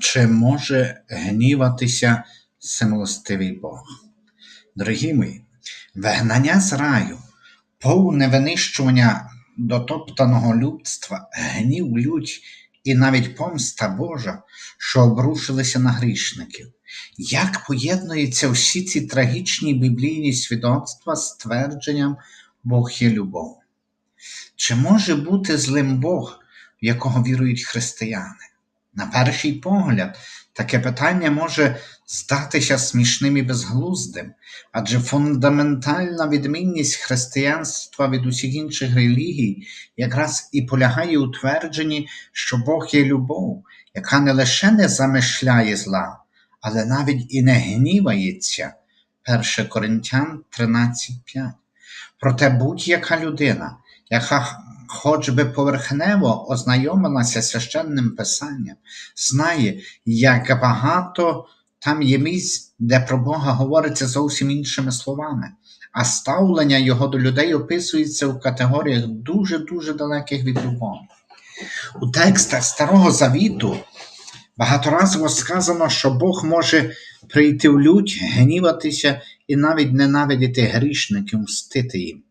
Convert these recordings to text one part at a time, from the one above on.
Чи може гніватися всемилостивий Бог? Дорогі мої, вигнання з раю, повне винищування дотоптаного людства, гнів лють і навіть помста Божа, що обрушилися на грішників. Як поєднуються всі ці трагічні біблійні свідоцтва з твердженням Бог є любов? Чи може бути злим Бог, в якого вірують християни? На перший погляд, таке питання може здатися смішним і безглуздим, адже фундаментальна відмінність християнства від усіх інших релігій якраз і полягає у твердженні, що Бог є любов, яка не лише не замишляє зла, але навіть і не гнівається. 1 Коринтян 13.5. Проте будь-яка людина, яка хоч би поверхнево ознайомилася з священним писанням, знає, як багато там є місць, де про Бога говориться зовсім іншими словами, а ставлення його до людей описується в категоріях дуже-дуже далеких від любові. У текстах Старого Завіту багаторазово сказано, що Бог може прийти в лють, гніватися і навіть ненавидіти грішників, мстити їм.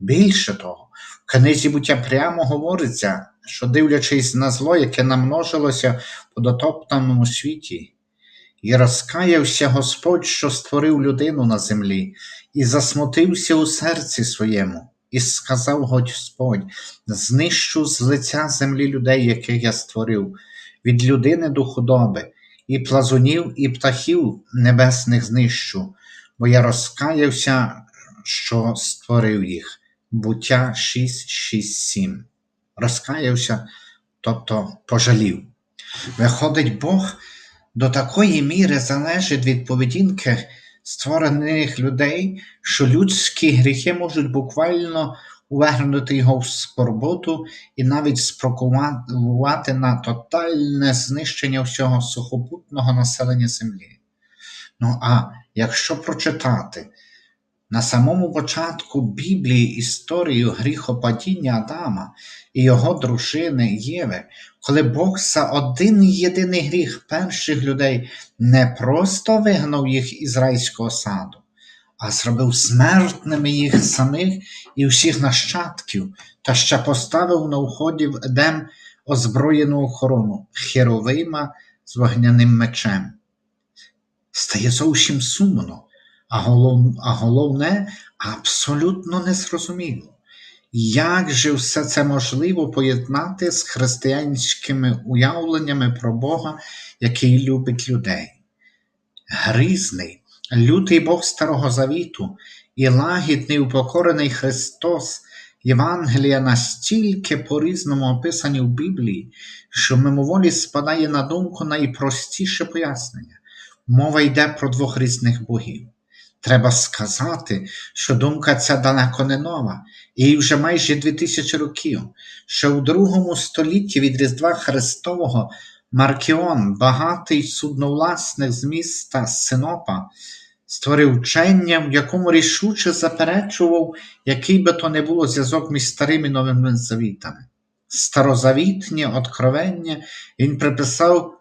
Більше того, книзі буття прямо говориться, що дивлячись на зло, яке намножилося по дотоптаному світі, і розкаявся Господь, що створив людину на землі, і засмутився у серці своєму, і сказав Господь: знищу з лиця землі людей, яких я створив, від людини до худоби, і плазунів, і птахів небесних знищу, бо я розкаявся, що створив їх. Буття 6, 6, 7. Розкаявся, тобто пожалів. Виходить, Бог до такої міри залежить від поведінки створених людей, що людські гріхи можуть буквально увернути його в скорботу і навіть спровокувати на тотальне знищення всього сухопутного населення землі. Ну а якщо прочитати на самому початку Біблії історію гріхопадіння Адама і його дружини Єви, коли Бог за один єдиний гріх перших людей не просто вигнав їх із райського саду, а зробив смертними їх самих і всіх нащадків, та ще поставив на вході в Едем озброєну охорону Херовима з вогняним мечем. Стає зовсім сумно, а, голов, а головне абсолютно незрозуміло. Як же все це можливо поєднати з християнськими уявленнями про Бога, який любить людей? Грізний, лютий Бог Старого Завіту і лагідний упокорений Христос, Євангелія настільки по-різному описані в Біблії, що мимоволі спадає на думку найпростіше пояснення. Мова йде про двох різних богів. Треба сказати, що думка ця далеко не нова, їй вже майже дві тисячі років, що у другому столітті від Різдва Христового Маркіон, багатий судновласник з міста Синопа, створив вчення, в якому рішуче заперечував, який би то не було зв'язок між старими і новими завітами. Старозавітні откровення він приписав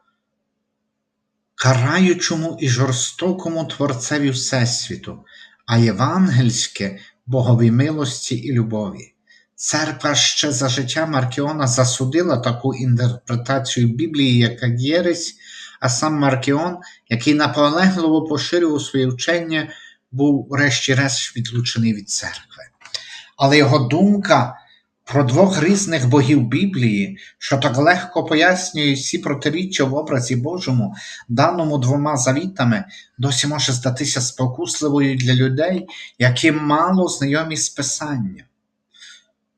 караючому і жорстокому Творцеві Всесвіту, а євангельське Боговій милості і любові. Церква ще за життя Маркіона засудила таку інтерпретацію Біблії, як єресь, а сам Маркіон, який наполегливо поширював своє вчення, був врешті-решт відлучений від церкви. Але його думка про двох різних богів Біблії, що так легко пояснює всі протиріччя в образі Божому, даному двома завітами, досі може здатися спокусливою для людей, які мало знайомі з Писанням.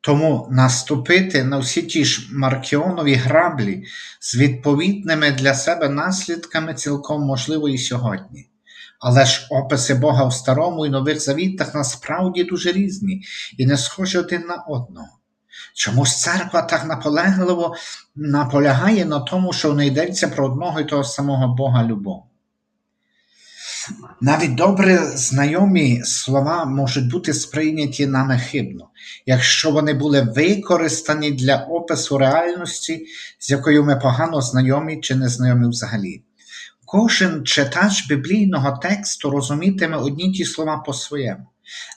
Тому наступити на всі ті ж маркіонові граблі з відповідними для себе наслідками цілком можливо і сьогодні. Але ж описи Бога в Старому і Нових Завітах насправді дуже різні і не схожі один на одного. Чомусь церква так наполегливо наполягає на тому, що не йдеться про одного і того самого Бога любов. Навіть добре знайомі слова можуть бути сприйняті нами хибно, якщо вони були використані для опису реальності, з якою ми погано знайомі чи не знайомі взагалі. Кожен читач біблійного тексту розумітиме одні ті слова по-своєму,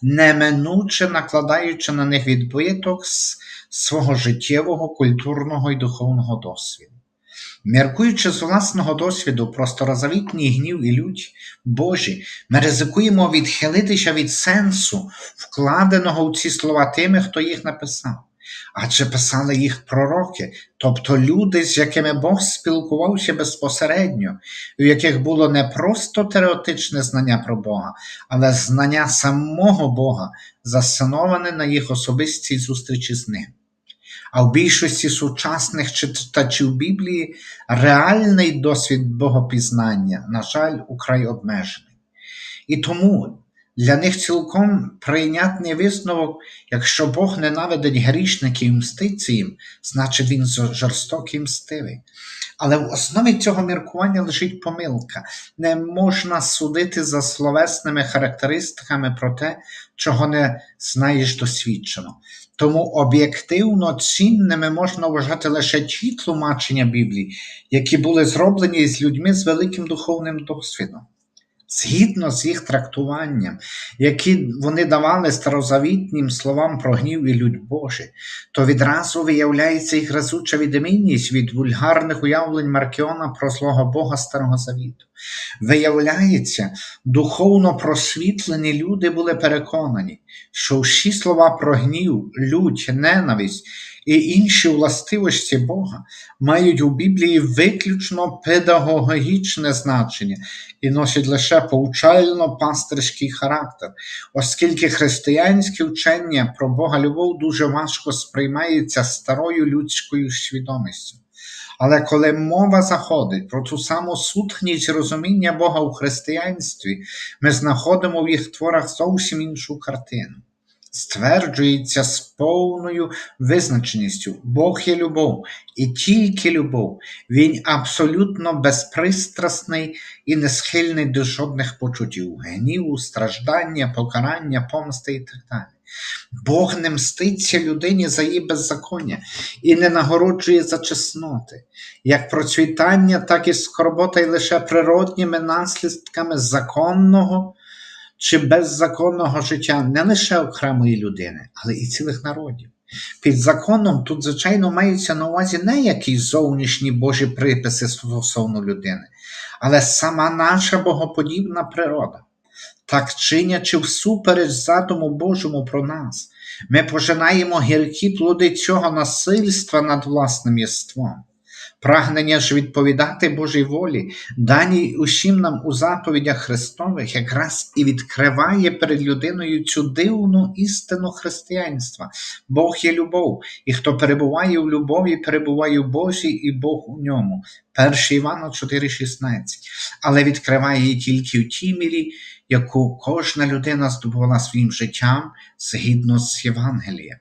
неминуче накладаючи на них відбиток з свого життєвого, культурного і духовного досвіду. Міркуючи з власного досвіду про старозавітній гнів і лють Божі, ми ризикуємо відхилитися від сенсу, вкладеного в ці слова тими, хто їх написав. Адже писали їх пророки, тобто люди, з якими Бог спілкувався безпосередньо, у яких було не просто теоретичне знання про Бога, але знання самого Бога, засановане на їх особистій зустрічі з ним. А в більшості сучасних читачів Біблії реальний досвід богопізнання, на жаль, украй обмежений. І тому для них цілком прийнятний висновок, якщо Бог ненавидить грішників і мститься їм, значить він жорстокий і мстивий. Але в основі цього міркування лежить помилка. Не можна судити за словесними характеристиками про те, чого не знаєш досвідчено. Тому об'єктивно цінними можна вважати лише ті тлумачення Біблії, які були зроблені з людьми з великим духовним досвідом. Згідно з їх трактуванням, які вони давали старозавітнім словам про гнів і людь Божий, то відразу виявляється їх разуча відмінність від вульгарних уявлень Маркіона про злого Бога Старого Завіту. Виявляється, духовно просвітлені люди були переконані, що всі слова про гнів, лють, ненависть і інші властивості Бога мають у Біблії виключно педагогічне значення і носять лише повчально-пастирський характер, оскільки християнське вчення про Бога любов дуже важко сприймається старою людською свідомістю. Але коли мова заходить про ту саму сутність розуміння Бога у християнстві, ми знаходимо в їх творах зовсім іншу картину. Стверджується з повною визначеністю, Бог є любов і тільки любов. Він абсолютно безпристрасний і не схильний до жодних почуттів, гніву, страждання, покарання, помсти і так далі. Бог не мститься людині за її беззаконня і не нагороджує за чесноти, як процвітання, так і скорбота й лише природніми наслідками законного чи беззаконного життя не лише окремої людини, але і цілих народів. Під законом тут, звичайно, маються на увазі не якісь зовнішні Божі приписи стосовно людини, але сама наша богоподібна природа. Так чинячи всупереч задуму Божому про нас, ми пожинаємо гіркі плоди цього насильства над власним єством. Прагнення ж відповідати Божій волі, даній усім нам у заповідях Христових, якраз і відкриває перед людиною цю дивну істину християнства. Бог є любов, і хто перебуває в любові, перебуває в Божій і Бог у ньому. 1 Івана 4,16. Але відкриває її тільки в тій мірі, яку кожна людина здобувала своїм життям згідно з Євангелієм.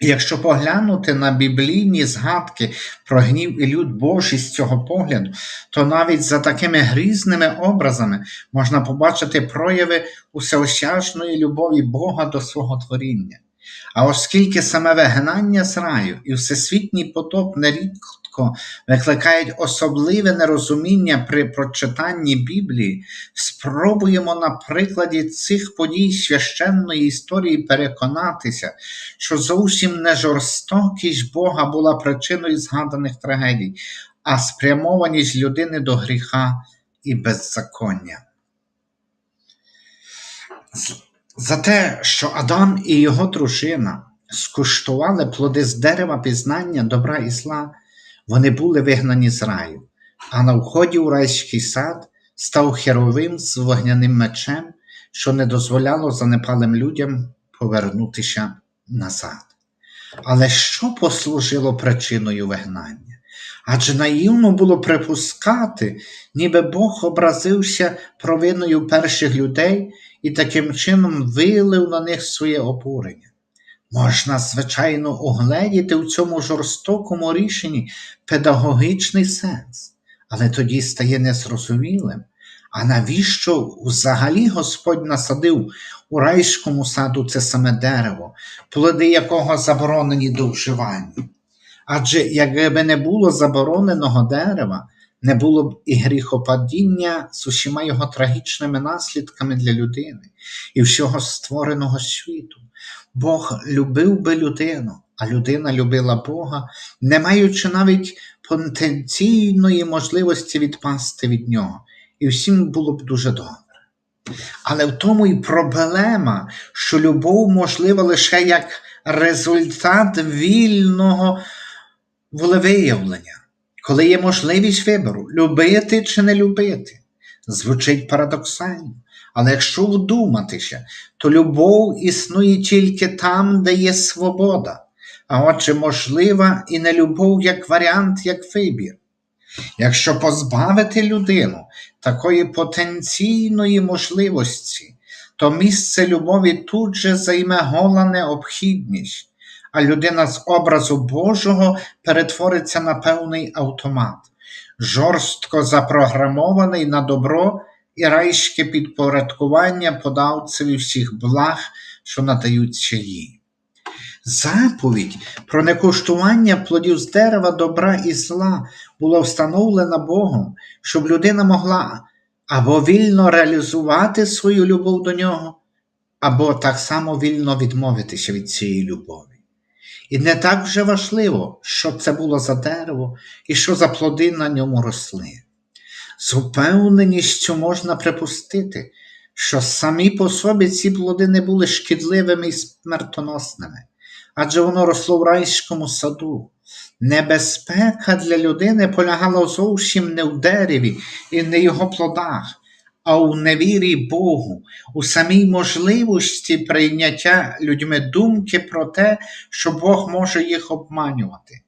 Якщо поглянути на біблійні згадки про гнів і люд Божий з цього погляду, то навіть за такими грізними образами можна побачити прояви усеосяжної любові Бога до свого творіння. А оскільки саме вигнання з раю і всесвітній потоп нерідко викликають особливе нерозуміння при прочитанні Біблії, спробуємо на прикладі цих подій священної історії переконатися, що зовсім не жорстокість Бога була причиною згаданих трагедій, а спрямованість людини до гріха і беззаконня. За те, що Адам і його дружина скуштували плоди з дерева пізнання добра і зла, вони були вигнані з раю, а на вході у райський сад став херовим з вогняним мечем, що не дозволяло занепалим людям повернутися назад. Але що послужило причиною вигнання? Адже наївно було припускати, ніби Бог образився провиною перших людей і таким чином вилив на них своє обурення. Можна, звичайно, угледіти в цьому жорстокому рішенні педагогічний сенс, але тоді стає незрозумілим, А навіщо взагалі Господь насадив у райському саду це саме дерево, плоди якого заборонені до вживання? Адже якби не було забороненого дерева, не було б і гріхопадіння з усіма його трагічними наслідками для людини і всього створеного світу. Бог любив би людину, а людина любила Бога, не маючи навіть потенційної можливості відпасти від нього. І всім було б дуже добре. Але в тому і проблема, що любов можлива лише як результат вільного волевиявлення, коли є можливість вибору, любити чи не любити. Звучить парадоксально. Але якщо вдуматися, то любов існує тільки там, де є свобода, а отже, можлива і не любов як варіант, як вибір. Якщо позбавити людину такої потенційної можливості, то місце любові тут же займе гола необхідність, а людина з образу Божого перетвориться на певний автомат, жорстко запрограмований на добро і райське підпорядкування подавцеві всіх благ, що надаються їй. Заповідь про некуштування плодів з дерева добра і зла була встановлена Богом, щоб людина могла або вільно реалізувати свою любов до нього, або так само вільно відмовитися від цієї любові. І не так вже важливо, що це було за дерево і що за плоди на ньому росли. З упевненістю можна припустити, що самі по собі ці плоди не були шкідливими і смертоносними, адже воно росло в райському саду. Небезпека для людини полягала зовсім не в дереві і не його плодах, а у невірі Богу, у самій можливості прийняття людьми думки про те, що Бог може їх обманювати.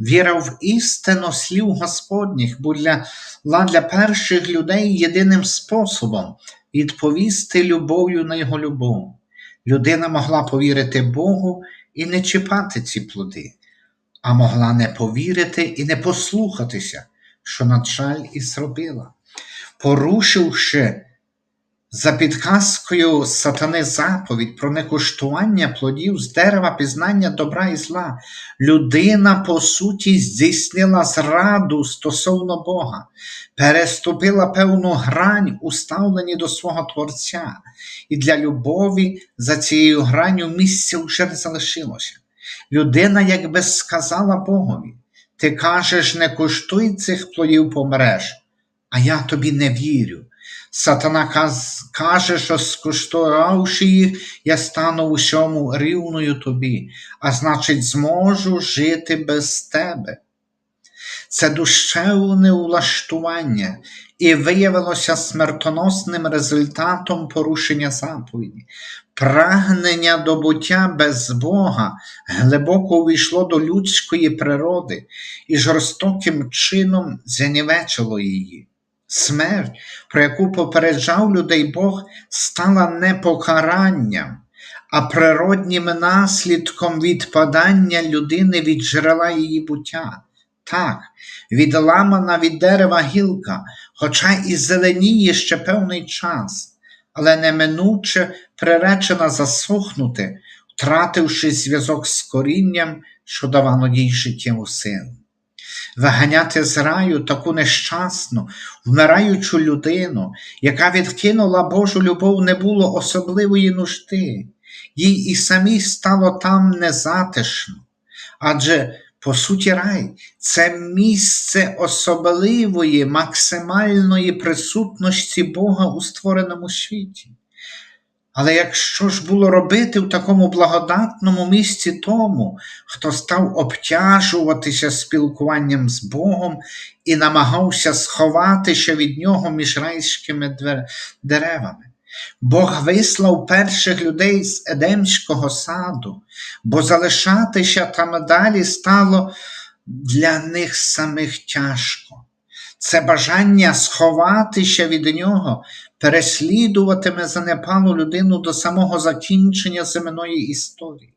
Віра в істину слів Господніх була для перших людей єдиним способом відповісти любов'ю на його любов. Людина могла повірити Богу і не чіпати ці плоди, а могла не повірити і не послухатися, що, на жаль, і зробила, порушивши за підказкою сатани заповідь про некуштування плодів з дерева пізнання добра і зла, людина, по суті, здійснила зраду стосовно Бога, переступила певну грань, уставлені до свого Творця, і для любові за цією гранню місця вже не залишилося. Людина якби сказала Богові: Ти кажеш, не куштуй цих плодів помреш, а я тобі не вірю. Сатана каже, що скуштувавши їх, я стану усьому рівною тобі, а значить, зможу жити без тебе. Це душевне улаштування і виявилося смертоносним результатом порушення заповіді. Прагнення до буття без Бога глибоко увійшло до людської природи і жорстоким чином занівечило її. Смерть, про яку попереджав людей Бог, стала не покаранням, а природнім наслідком відпадання людини від джерела її буття. Так, відламана від дерева гілка, хоча і зеленіє ще певний час, але неминуче приречена засохнути, втративши зв'язок з корінням, що давало їй життєву силу виганяти з раю таку нещасну, вмираючу людину, яка відкинула Божу любов, не було особливої нужди, їй і самій стало там незатишно. Адже, по суті, рай це місце особливої, максимальної присутності Бога у створеному світі. Але якщо ж було робити в такому благодатному місці тому, хто став обтяжуватися спілкуванням з Богом і намагався сховатися від нього між райськими деревами? Бог вислав перших людей з Едемського саду, бо залишатися там далі стало для них самих тяжко. Це бажання сховатися від нього переслідуватиме занепалу людину до самого закінчення земної історії.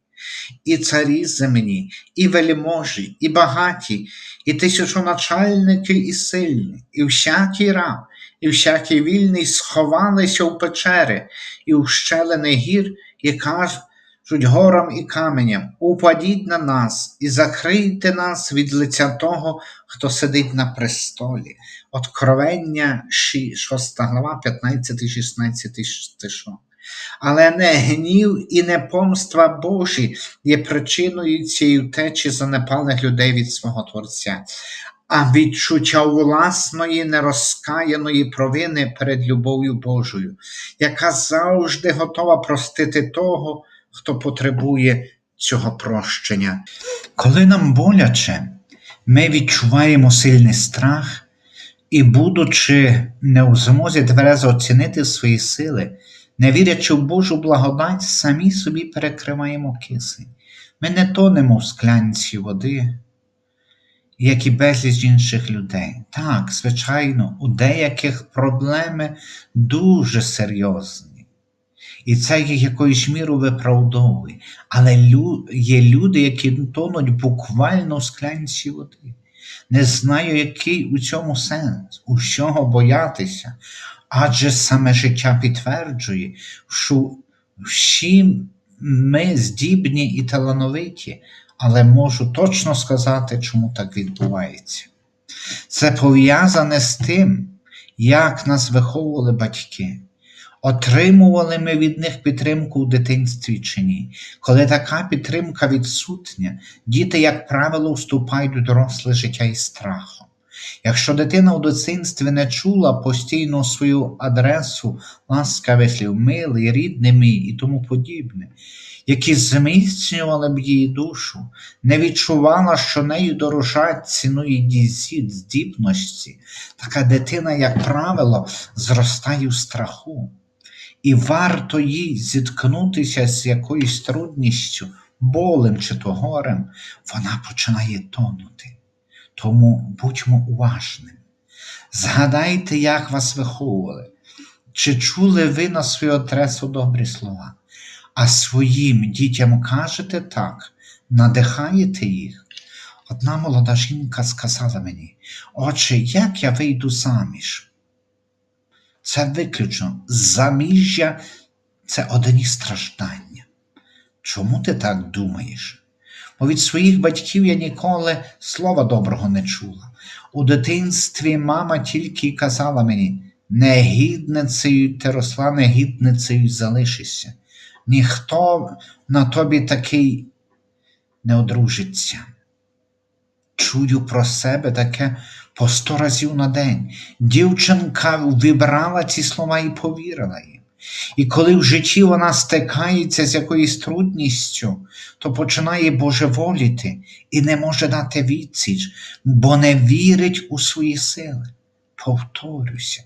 І царі земні, і вельможі, і багаті, і тисячоначальники, і сильні, і всякий раб, і всякий вільний сховалися в печери і в щелини гір, і кажуть горам і каменям: упадіть на нас і закрийте нас від лиця того, хто сидить на престолі. Откровення 6 глава, 15-16 стишок. Але не гнів і не помства Божі є причиною цієї втечі занепалих людей від свого Творця, а відчуття власної нерозкаяної провини перед любов'ю Божою, яка завжди готова простити того, хто потребує цього прощення. Коли нам боляче, ми відчуваємо сильний страх і, будучи не у змозі тверезо оцінити свої сили, не вірячи в Божу благодать, самі собі перекриваємо кисень. Ми не тонемо в склянці води, як і безліч інших людей. Так, звичайно, у деяких проблеми дуже серйозні. І це їх якоюсь мірою виправдовує. Але є люди, які тонуть буквально в склянці води. Не знаю, який у цьому сенс, у чого боятися, адже саме життя підтверджує, що всі ми здібні і талановиті, але можу точно сказати, чому так відбувається. Це пов'язане з тим, як нас виховували батьки. Отримували ми від них підтримку у дитинстві чи ні. Коли така підтримка відсутня, діти, як правило, вступають у доросле життя із страхом. Якщо дитина у дитинстві не чула постійно свою адресу ласкавих слів, милий, рідний мій і тому подібне, які зміцнювали б її душу, не відчувала, що нею дорожать цінує її здібності, така дитина, як правило, зростає в страху. І варто їй зіткнутися з якоюсь трудністю, болем чи то горем, вона починає тонути. Тому будьмо уважними. Згадайте, як вас виховували, чи чули ви на свою адресу добрі слова, а своїм дітям кажете так, надихаєте їх. Одна молода жінка сказала мені, отче, як я вийду заміж? Це виключно заміжжя це одні страждання. Чому ти так думаєш? Бо від своїх батьків я ніколи слова доброго не чула. У дитинстві мама тільки казала мені, негідницею ти росла, негідницею залишишся. Ніхто на тобі такий не одружиться. Чую про себе таке по сто разів на день. Дівчинка вибрала ці слова і повірила їм. І коли в житті вона стикається з якоюсь трудністю, то починає божеволіти і не може дати відсіч, бо не вірить у свої сили. Повторюся,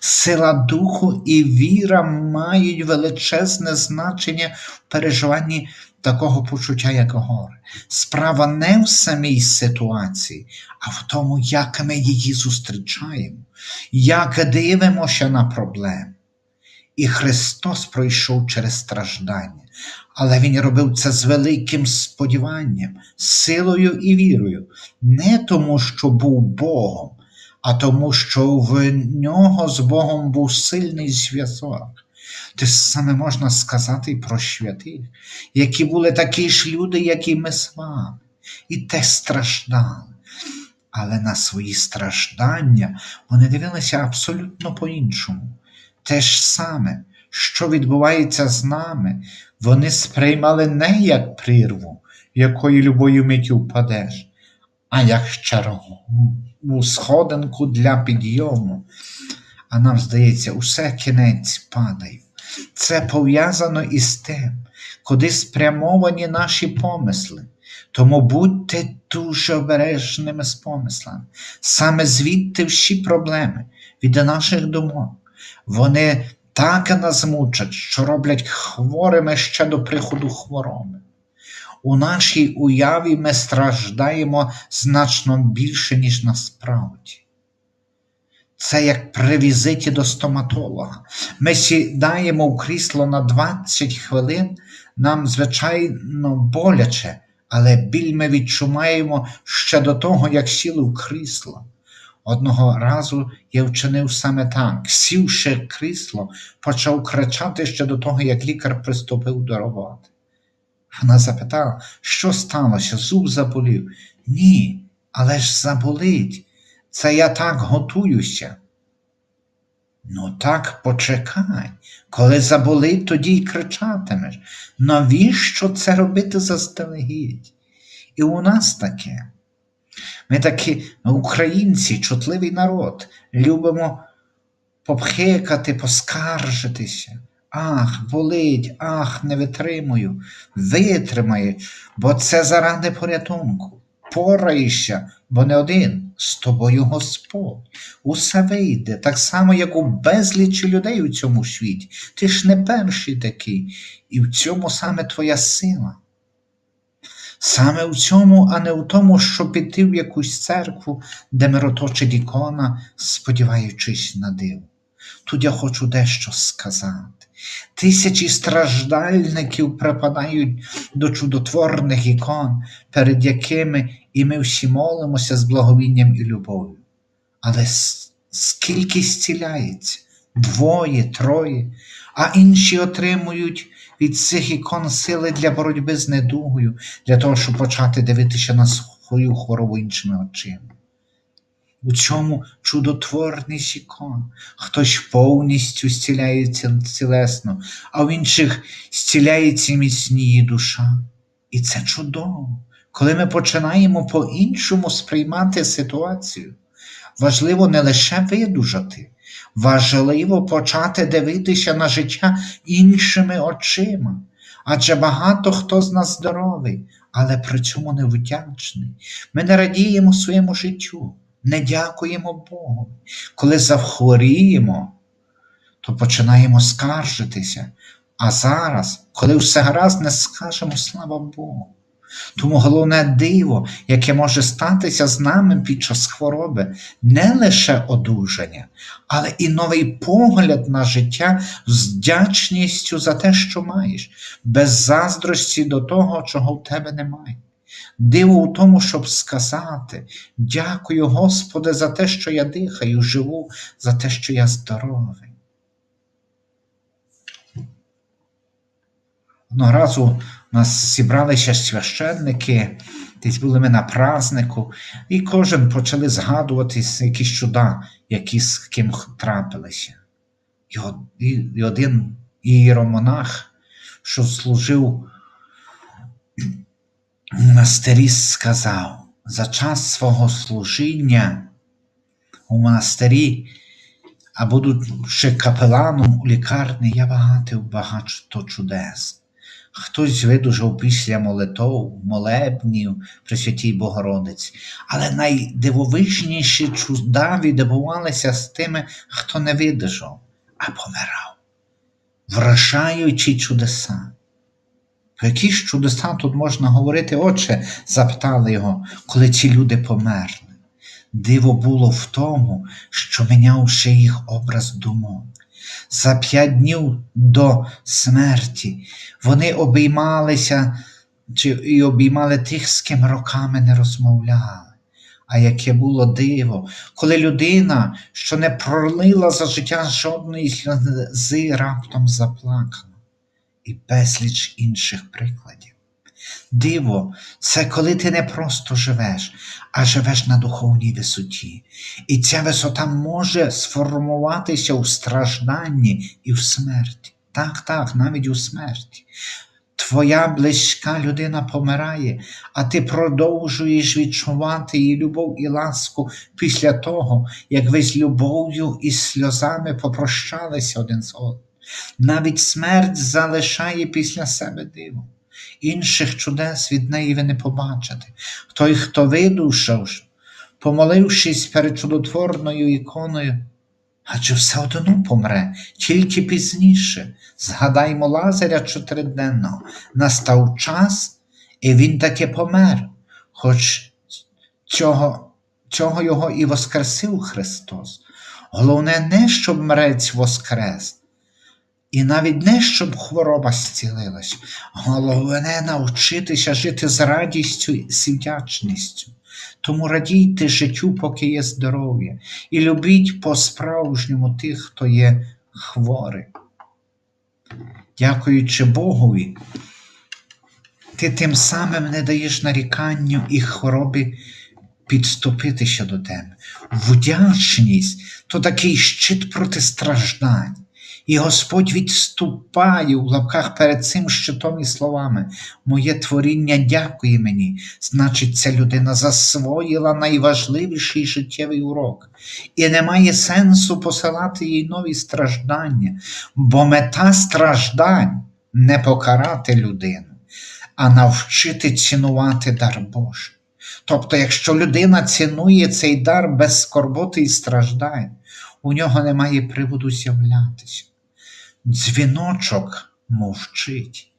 сила духу і віра мають величезне значення в переживанні такого почуття, як горе. Справа не в самій ситуації, а в тому, як ми її зустрічаємо, як дивимося на проблему. І Христос пройшов через страждання, але Він робив це з великим сподіванням, силою і вірою, не тому, що був Богом, а тому, що в нього з Богом був сильний зв'язок. Те ж саме можна сказати і про святих, які були такі ж люди, як і ми з вами, і те страждали. Але на свої страждання вони дивилися абсолютно по-іншому. Те ж саме, що відбувається з нами, вони сприймали не як прірву, в якої любою миттю впадеш, а як чергову сходинку для підйому. А нам здається, усе кінець падає. Це пов'язано із тим, куди спрямовані наші помисли. Тому будьте дуже обережними з помислами. Саме звідти всі проблеми від наших думок. Вони так нас мучать, що роблять хворими ще до приходу хвороби. У нашій уяві ми страждаємо значно більше, ніж насправді. Це як при візиті до стоматолога. Ми сідаємо в крісло на 20 хвилин, нам, звичайно, боляче, але біль ми відчуваємо ще до того, як сіли в крісло. Одного разу я вчинив саме так, сівши крісло, почав кричати ще до того, як лікар приступив до роботи. Вона запитала, що сталося, зуб заболів. Ні, але ж заболить. Це я так готуюся. Ну так почекай, коли заболить, тоді й кричатимеш. Навіщо це робити заздалегідь? І у нас таке. Ми такі українці, чутливий народ, любимо попхикати, поскаржитися. Ах, болить, ах, не витримую, витримає, бо це заради порятунку. Пораєшся, бо не один, з тобою Господь. Усе вийде, так само, як у безлічі людей у цьому світі. Ти ж не перший такий, і в цьому саме твоя сила. Саме в цьому, а не в тому, щоб піти в якусь церкву, де мироточить ікона, сподіваючись на диво. Тут я хочу дещо сказати. Тисячі страждальників припадають до чудотворних ікон, перед якими і ми всі молимося з благовінням і любов'ю. Але скільки зціляється? Двоє, троє, а інші отримують від цих ікон сили для боротьби з недугою, для того, щоб почати дивитися на свою хворобу іншими очима. У цьому чудотворність ікон. Хтось повністю зціляється цілесно, а в інших зціляється міцніє душа. І це чудово. Коли ми починаємо по-іншому сприймати ситуацію, важливо не лише видужати, важливо почати дивитися на життя іншими очима. Адже багато хто з нас здоровий, але при цьому невдячний. Ми не радіємо своєму життю, не дякуємо Богу. Коли захворіємо, то починаємо скаржитися. А зараз, коли все гаразд, не скажемо слава Богу. Тому головне диво, яке може статися з нами під час хвороби, не лише одужання, але і новий погляд на життя з вдячністю за те, що маєш, без заздрості до того, чого в тебе немає. Диво у тому, щоб сказати: дякую, Господи, за те, що я дихаю, живу, за те, що я здоровий. Одного разу у нас зібралися священники, десь були ми на празднику, і кожен почали згадувати якісь чуда, які з ким трапилися. І, од- і, і один іеромонах, що служив монастирі, сказав, за час свого служіння у монастирі, а будучи капеланом у лікарні, я багато багато чудес. Хтось видужав після молитов, молебнів при святій Богородиці, але найдивовижніші чуда відбувалися з тими, хто не видужав, а помирав, вражаючи чудеса. Про які ж чудеса тут можна говорити, отче, запитали його, коли ці люди померли. Диво було в тому, що мінявши їх образ думок. За п'ять днів до смерті вони обіймалися чи, і обіймали тих, з ким роками не розмовляли. А яке було диво, коли людина, що не пролила за життя жодної сльози, раптом заплакала, і безліч інших прикладів. Диво, це коли ти не просто живеш, а живеш на духовній висоті. І ця висота може сформуватися у стражданні і в смерті. Так, так, навіть у смерті. Твоя близька людина помирає, а ти продовжуєш відчувати її любов і ласку після того, як ви з любов'ю і сльозами попрощалися один з одним. Навіть смерть залишає після себе диво. Інших чудес від неї ви не побачите. Той, хто видушав, помолившись перед чудотворною іконою, адже все одно помре, тільки пізніше. Згадаймо Лазаря чотириденного. Настав час, і він таки помер, хоч цього, цього його і воскресив Христос. Головне не, щоб мрець воскрес, і навіть не щоб хвороба зцілилась, головне навчитися жити з радістю і вдячністю. Тому радійте життю, поки є здоров'я, і любіть по-справжньому тих, хто є хворий. Дякуючи Богові, ти тим самим не даєш наріканню і хворобі підступитися до тебе. Вдячність то такий щит проти страждань. І Господь відступає у лапках перед цим щитом і словами: Моє творіння дякує мені. Значить, ця людина засвоїла найважливіший життєвий урок. І немає сенсу посилати їй нові страждання, бо мета страждань не покарати людину, а навчити цінувати дар Божий. Тобто, якщо людина цінує цей дар без скорботи і страждань, у нього немає приводу з'являтися. Дзвіночок мовчить.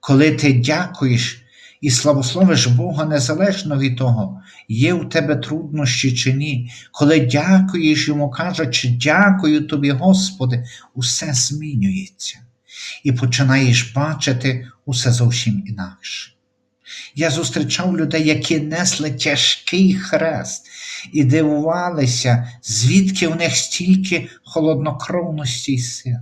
Коли ти дякуєш і славословиш Бога незалежно від того, є у тебе труднощі чи ні, коли дякуєш йому, кажучи, дякую тобі, Господи, усе змінюється. І починаєш бачити усе зовсім інакше. Я зустрічав людей, які несли тяжкий хрест і дивувалися, звідки в них стільки холоднокровності й сил.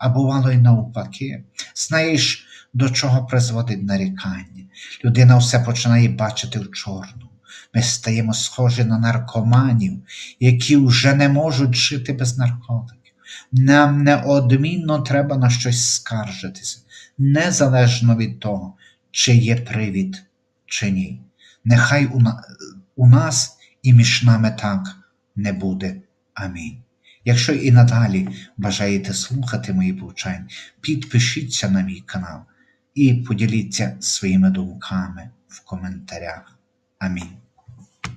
А бувало й навпаки. Знаєш, до чого призводить нарікання? Людина все починає бачити в чорному. Ми стаємо схожі на наркоманів, які вже не можуть жити без наркотиків. Нам неодмінно треба на щось скаржитися, незалежно від того, чи є привід, чи ні. Нехай у, нас і між нами так не буде. Амінь. Якщо і надалі бажаєте слухати мої повчання, підпишіться на мій канал і поділіться своїми думками в коментарях. Амінь.